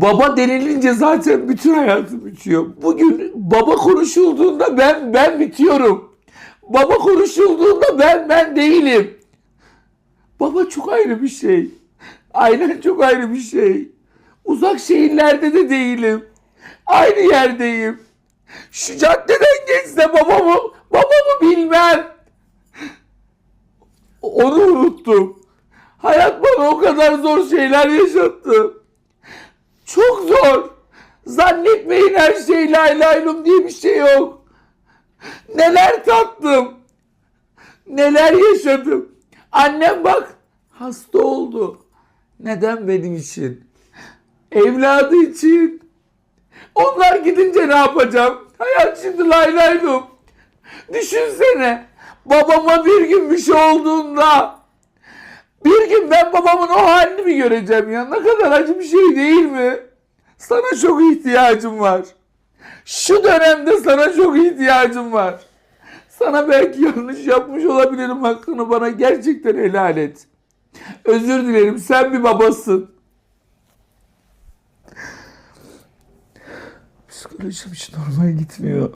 Baba denilince zaten bütün hayatım bitiyor. Bugün baba konuşulduğunda ben ben bitiyorum. Baba konuşulduğunda ben ben değilim. Baba çok ayrı bir şey. Aynen çok ayrı bir şey. Uzak şehirlerde de değilim. Aynı yerdeyim. Şu caddeden geçse babamı, babamı bilmem. Onu unuttum. Hayat bana o kadar zor şeyler yaşattı. Zannetmeyin her şey lay laylum diye bir şey yok. Neler tattım. Neler yaşadım. Annem bak hasta oldu. Neden benim için? Evladı için. Onlar gidince ne yapacağım? Hayat şimdi lay laylum. Düşünsene. Babama bir gün bir şey olduğunda bir gün ben babamın o halini mi göreceğim ya? Ne kadar acı bir şey değil mi? Sana çok ihtiyacım var. Şu dönemde sana çok ihtiyacım var. Sana belki yanlış yapmış olabilirim hakkını bana gerçekten helal et. Özür dilerim sen bir babasın. Psikolojim hiç normal gitmiyor.